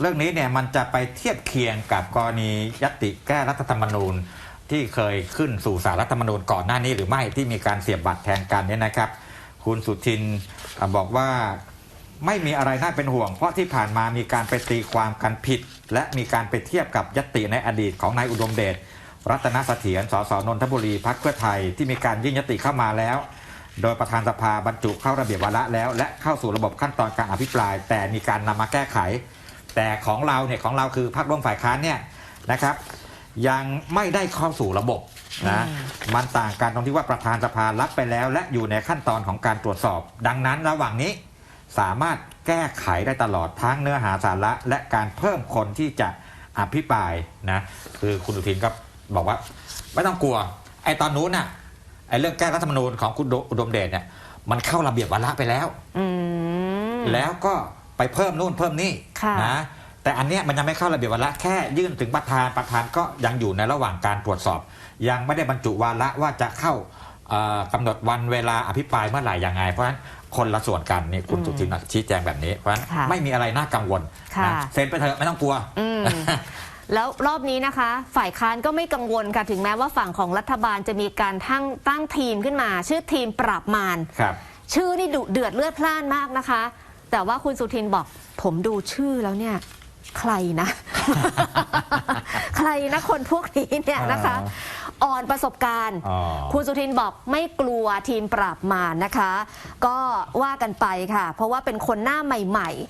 เรื่องนี้เนี่ยมันจะไปเทียบเคียงกับกรณียติแก้รัฐธรรมนูญที่เคยขึ้นสู่สารรัฐธรรมนูญก่อนหน้านี้หรือไม่ที่มีการเสียบบัตรแทนกันเนี่ยนะครับ คุณสุทินบอกว่าไม่มีอะไรน่าเป็นห่วง เพราะที่ผ่านมามีการไปตีความกันผิด และมีการไปเทียบกับยติในอดีตของนายอุดมเดชรัตนเสถียรสสนนทบุรีพักเพื่อไทยที่มีการยื่นยติเข้ามาแล้ว โดยประธานสภาบรรจุเข้าระเบียบวาระแล้ว และเข้าสู่ระบบขั้นตอนการอภิปราย แต่มีการนำมาแก้ไข แต่ของเราเนี่ยของเราคือพรรคร่วมฝ่ายค้านเนี่ยนะครับ ยังไม่ได้เข้าสู่ระบบนะมันต่างกันตรงที่ว่าประธานสภารับไปแล้ว และอยู่ในขั้นตอนของการตรวจสอบ ดังนั้นระหว่างนี้สามารถแก้ไขได้ตลอดทั้งเนื้อหาสาระ และการเพิ่มคนที่จะอภิปรายนะคือคุณสุทินก็บอกว่า ไม่ต้องกลัวไอ้ตอนนู้นน่ะไอ้เรื่องแก้รัฐธรรมนูญของคุณอุดมเดชเนี่ยมันเข้าระเบียบวาระไปแล้วอืมแล้วก็ ไปเพิ่มนู่นเพิ่มนี่ค่ะนะแต่อันเนี้ยมันยังไม่เข้าระเบียบวาระแค่ยื่นถึงประธานประธานก็ยังอยู่ในระหว่างการตรวจสอบ ยังไม่ได้บรรจุวาระว่าจะเข้าเอ่อกำหนดวันเวลาอภิปรายเมื่อไหร่ยังไง เพราะฉะนั้นคนละส่วนกันนี่คุณอืมสุทินชี้แจงแบบนี้เพราะฉะนั้นค่ะไม่มีอะไรน่ากังวลค่ะ นะเซ็นไปเถอะไม่ต้องกลัว อืม แล้วรอบนี้นะคะ ฝ่ายค้านก็ไม่กังวลค่ะถึงแม้ว่าฝั่งของรัฐบาลจะมีการตั้งตั้งทีมขึ้นมา ชื่อทีมปราบมาร ครับ ชื่อนี่ดุเดือดเลือดพล่านมากนะคะ แต่ว่าคุณสุทินบอก ผมดูชื่อแล้วเนี่ย ใครนะ ใครนะคนพวกนี้เนี่ยนะคะ อ่อนประสบการณ์อ๋อคุณสุทินบอกไม่กลัวทีมปราบมารนะคะ ก็ว่ากันไปค่ะ เพราะว่าเป็นคนหน้าใหม่ๆ